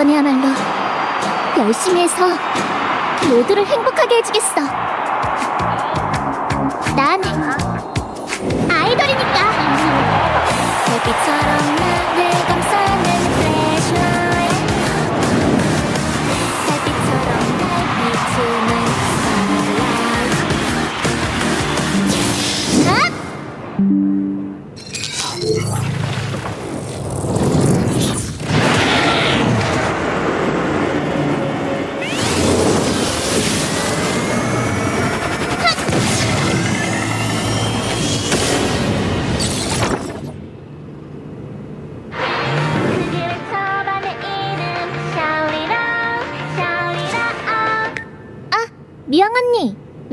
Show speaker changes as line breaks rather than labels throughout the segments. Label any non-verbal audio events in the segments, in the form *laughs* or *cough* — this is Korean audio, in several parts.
이번에야말로 열심히 해서 모두를 행복하게 해주겠어.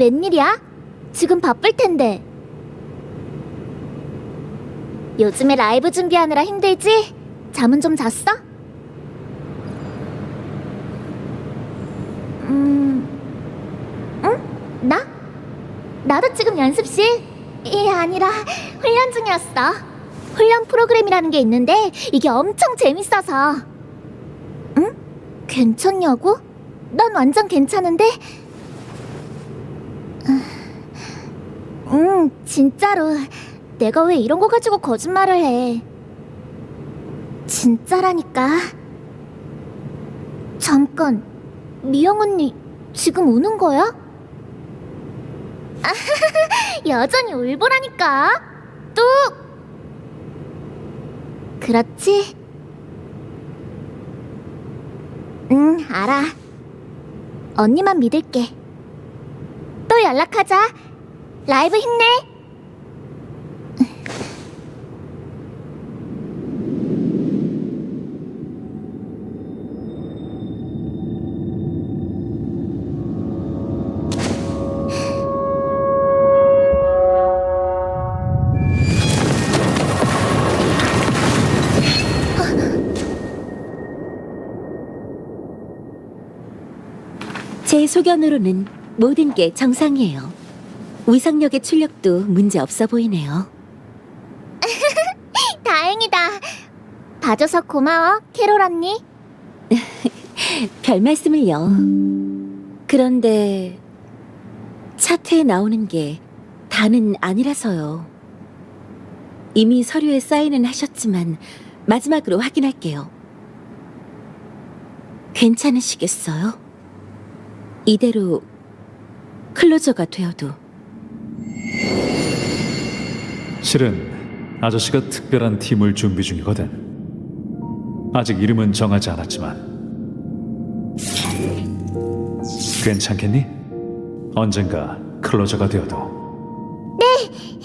웬일이야? 지금 바쁠 텐데 요즘에 라이브 준비하느라 힘들지? 잠은 좀 잤어? 음... 응? 나? 나도 지금 연습실? 이 아니라 훈련 중이었어 훈련 프로그램이라는 게 있는데 이게 엄청 재밌어서. 응? 괜찮냐고? 난 완전 괜찮은데? 응, 진짜로. 내가 왜 이런 거 가지고 거짓말을 해. 진짜라니까. 잠깐, 미영 언니, 지금 우는 거야? *laughs* 여전히 울보라니까. 뚝! 그렇지? 응, 알아. 언니만 믿을게. 또 연락하자. 라이브 힘내.
제 소견으로는 모든 게 정상이에요. 위상력의 출력도 문제 없어 보이네요. *laughs*
다행이다. 봐줘서 고마워, 캐롤 언니. *laughs*
별 말씀을요. 그런데 차트에 나오는 게 다는 아니라서요. 이미 서류에 사인은 하셨지만 마지막으로 확인할게요. 괜찮으시겠어요? 이대로 클로저가 되어도
실은 아저씨가 특별한 팀을 준비 중이거든. 아직 이름은 정하지 않았지만. 괜찮겠니? 언젠가 클로저가 되어도.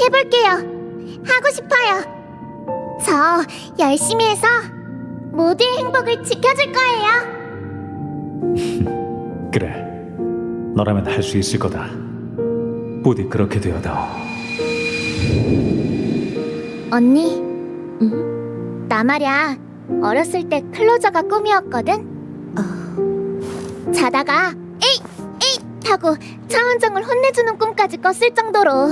해볼게요. 하고 싶어요. 저 열심히 해서 모두의 행복을 지켜줄 거예요. *laughs*
그래. 너라면 할 수 있을 거다. 부디 그렇게 되어다오.
언니,
음?
나 말야 어렸을 때 클로저가 꿈이었거든.
어,
자다가 에이 에이 하고 차은정을 혼내주는 꿈까지 꿨을 정도로.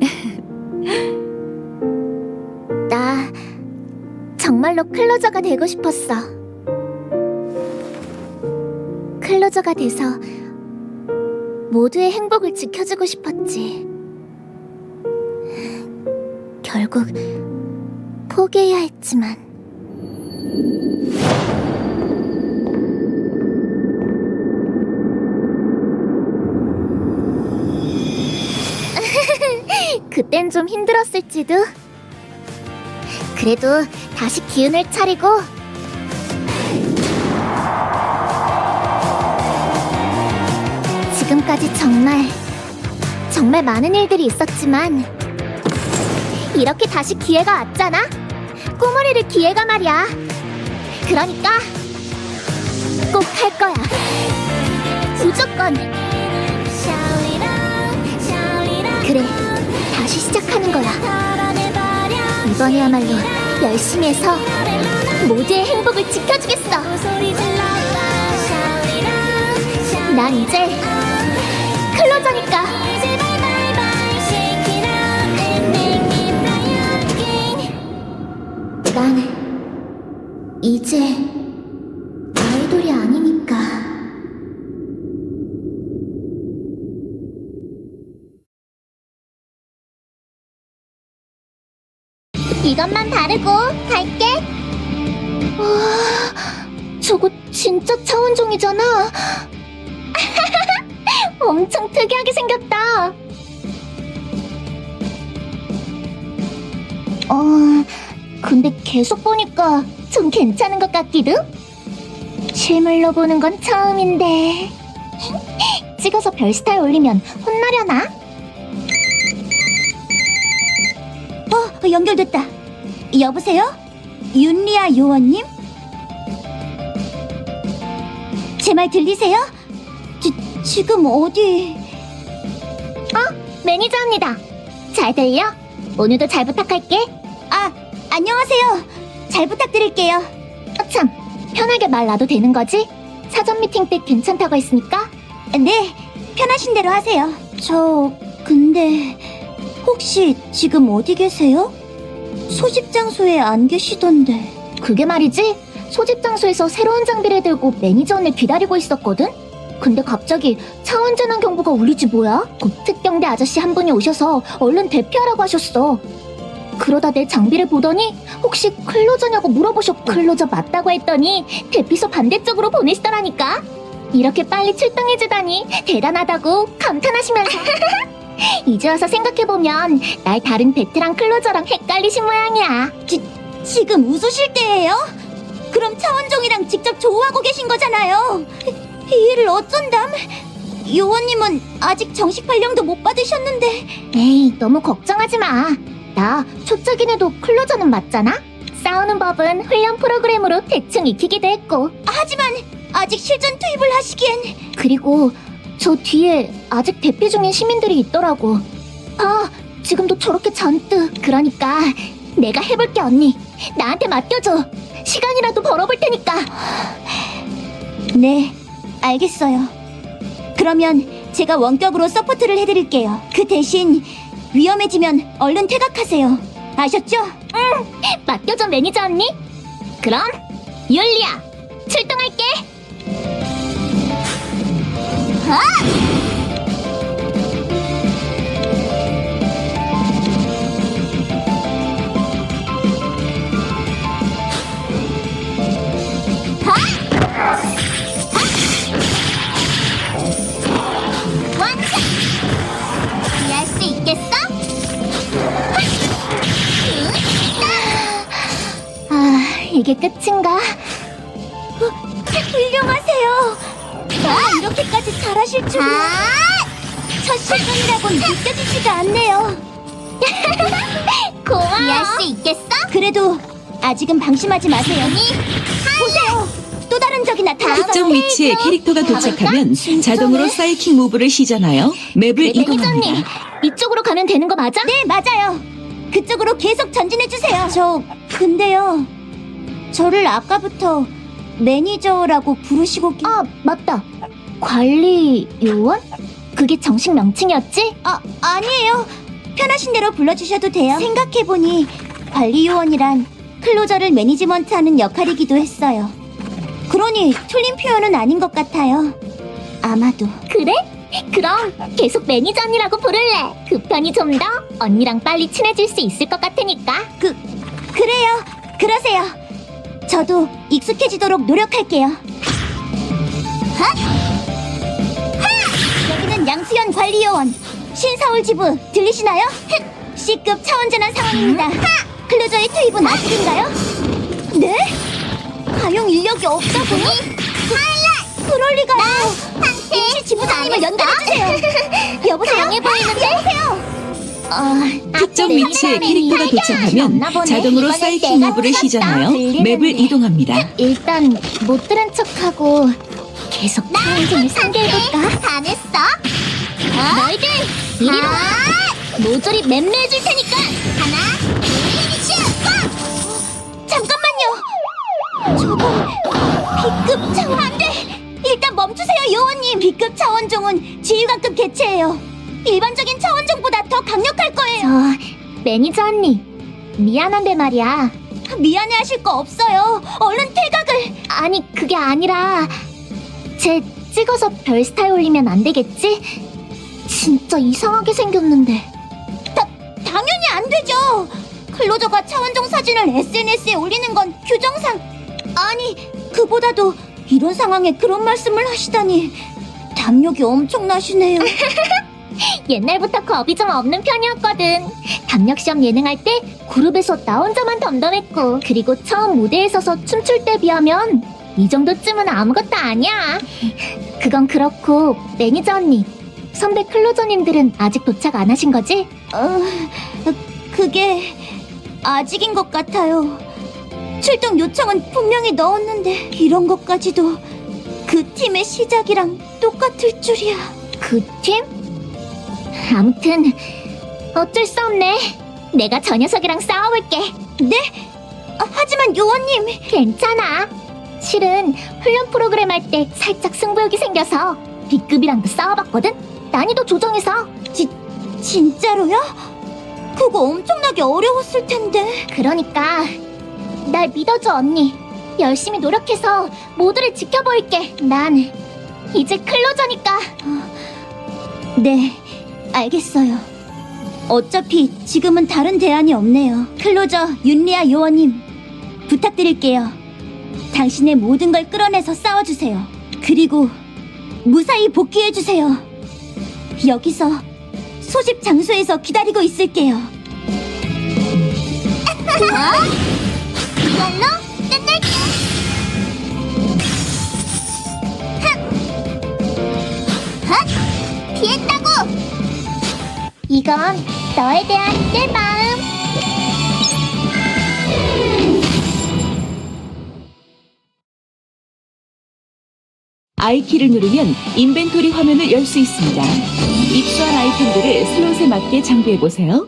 *laughs* 나 정말로 클로저가 되고 싶었어. 클로저가 돼서 모두의 행복을 지켜주고 싶었지. 결국 포기해야 했지만. *laughs* 그땐 좀 힘들었을지도. 그래도 다시 기운을 차리고 지금까지 정말 정말 많은 일들이 있었지만 이렇게 다시 기회가 왔잖아. 이룰 기회가 말이야. 그러니까 꼭 할 거야. 무조건. 그래, 다시 시작하는 거야. 이번에야말로 열심히 해서 모두의 행복을 지켜주겠어. 난 이제 클로저니까. 이제 아이돌이 아니니까. 이것만 바르고 갈게. 와, 저거 진짜 차원종이잖아. *laughs* 엄청 특이하게 생겼다. 어, 근데 계속 보니까 좀 괜찮은 것 같기도? 실물로 보는 건 처음인데. *laughs* 찍어서 별스타에 올리면 혼나려나? 어, 연결됐다. 여보세요? 윤리아 요원님? 제 말 들리세요? 지, 지금 어디? 어, 매니저입니다. 잘 들려? 오늘도 잘 부탁할게. 아, 안녕하세요. 잘 부탁드릴게요. 아, 참, 편하게 말 놔도 되는 거지? 사전 미팅 때 괜찮다고 했으니까? 네, 편하신 대로 하세요. 저, 근데, 혹시 지금 어디 계세요? 소집 장소에 안 계시던데. 그게 말이지? 소집 장소에서 새로운 장비를 들고 매니저 언을 기다리고 있었거든? 근데 갑자기 차원전환 경보가 울리지 뭐야? 그 특경대 아저씨 한 분이 오셔서 얼른 대피하라고 하셨어. 그러다 내 장비를 보더니 혹시 클로저냐고 물어보셨고 클로저 맞다고 했더니 대피소 반대쪽으로 보내시더라니까. 이렇게 빨리 출동해주다니 대단하다고 감탄하시면서 *laughs* 이제 와서 생각해보면 날 다른 베테랑 클로저랑 헷갈리신 모양이야. 지, 지금 웃으실 때예요? 그럼 차원종이랑 직접 조우하고 계신 거잖아요. 이 일을 어쩐담? 요원님은 아직 정식 발령도 못 받으셨는데. 에이, 너무 걱정하지 마. 나 초짜기네도 클로저는 맞잖아? 싸우는 법은 훈련 프로그램으로 대충 익히기도 했고. 하지만 아직 실전 투입을 하시기엔. 그리고 저 뒤에 아직 대피 중인 시민들이 있더라고. 아, 지금도 저렇게 잔뜩. 그러니까 내가 해볼게 언니. 나한테 맡겨줘. 시간이라도 벌어볼 테니까. 네, 알겠어요. 그러면 제가 원격으로 서포트를 해드릴게요. 그 대신 위험해지면 얼른 퇴각하세요. 아셨죠? 응, 맡겨줘 매니저 언니. 그럼 율리야, 출동할게. 이게 끝인가? 어, 훌륭하세요. 아, 이렇게까지 잘하실 줄이야. 첫 실전이라곤 느껴지지가 않네요. *laughs* 고마워. 이해할 수 있겠어? 그래도 아직은 방심하지 마세요. 보세요. 또 다른 적이 나타났어요.
특정 위치에 캐릭터가 도착하면 자동으로 사이킹 무브를 시전하여 맵을 이동합니다.
이쪽으로 가면 되는 거 맞아? 네, 맞아요. 그쪽으로 계속 전진해 주세요. 저 근데요. 저를 아까부터 매니저라고 부르시고 아, 맞다. 관리 요원? 그게 정식 명칭이었지? 아, 아니에요. 편하신 대로 불러 주셔도 돼요. 생각해 보니 관리 요원이란 클로저를 매니지먼트하는 역할이기도 했어요. 그러니 틀린 표현은 아닌 것 같아요. 아마도. 그래? 그럼 계속 매니저 언니라고 부를래. 그 편이 좀 더 언니랑 빨리 친해질 수 있을 것 같으니까. 그 그래요. 그러세요. 저도 익숙해지도록 노력할게요. 하! 하! 여기는 양수연 관리요원 신서울 지부 들리시나요? 흑! C급 차원전환 상황입니다. 클로저의 투입은 아직인가요? 네? 가용 인력이 없다 보니? 그럴 리가요. 임시 지부장님을 연결해 주세요. 여보세요? 강해 보이는데? 여보세요? 어,
특정 위치에 캐릭터가 도착하면 자동으로 사이킹 무브를 시전하여 맵을 이동합니다.
일단 못 들은 척하고 계속 차원종을 상대해볼까? 다 냈어? 너희들 이리로 와! 모조리 맴매해줄 테니까 하나, 둘, 셋, 잠깐만요! 저건 B급 차원 안 돼! 일단 멈추세요 요원님! B급 차원종은 지휘관급 개체예요 일반적인 차원종보다 더저 매니저 언니. 미안한데 말이야. 미안해 하실 거 없어요. 얼른 퇴각을. 아니 그게 아니라 제 찍어서 별스타에 올리면 안 되겠지? 진짜 이상하게 생겼는데. 다, 당연히 안 되죠. 클로저가 차원종 사진을 SNS에 올리는 건 규정상. 아니 그보다도 이런 상황에 그런 말씀을 하시다니. 담력이 엄청나시네요. *laughs* 옛날부터 겁이 좀 없는 편이었거든. 담력 시험 예능할 때 그룹에서 나 혼자만 덤덤했고 그리고 처음 무대에 서서 춤출 때 비하면 이 정도쯤은 아무것도 아니야. 그건 그렇고 매니저 언니 선배 클로저님들은 아직 도착 안 하신 거지? 어, 그게 아직인 것 같아요. 출동 요청은 분명히 넣었는데 이런 것까지도 그 팀의 시작이랑 똑같을 줄이야. 그 팀? 아무튼 어쩔 수 없네. 내가 저 녀석이랑 싸워볼게. 네? 아, 하지만 요원님 괜찮아. 실은 훈련 프로그램 할 때 살짝 승부욕이 생겨서 B급이랑도 싸워봤거든. 난이도 조정해서. 지, 진짜로요? 그거 엄청나게 어려웠을 텐데. 그러니까 날 믿어줘 언니. 열심히 노력해서 모두를 지켜볼게. 난 이제 클로저니까. 네, 알겠어요. 어차피 지금은 다른 대안이 없네요. 클로저 윤리아 요원님 부탁드릴게요. 당신의 모든 걸 끌어내서 싸워주세요. 그리고 무사히 복귀해주세요. 여기서 소집 장소에서 기다리고 있을게요. 이걸로 끝낼게. 피했다고. 이건 너에 대한 내 마음.
I키를 누르면 인벤토리 화면을 열 수 있습니다. 입수한 아이템들을 슬롯에 맞게 장비해 보세요.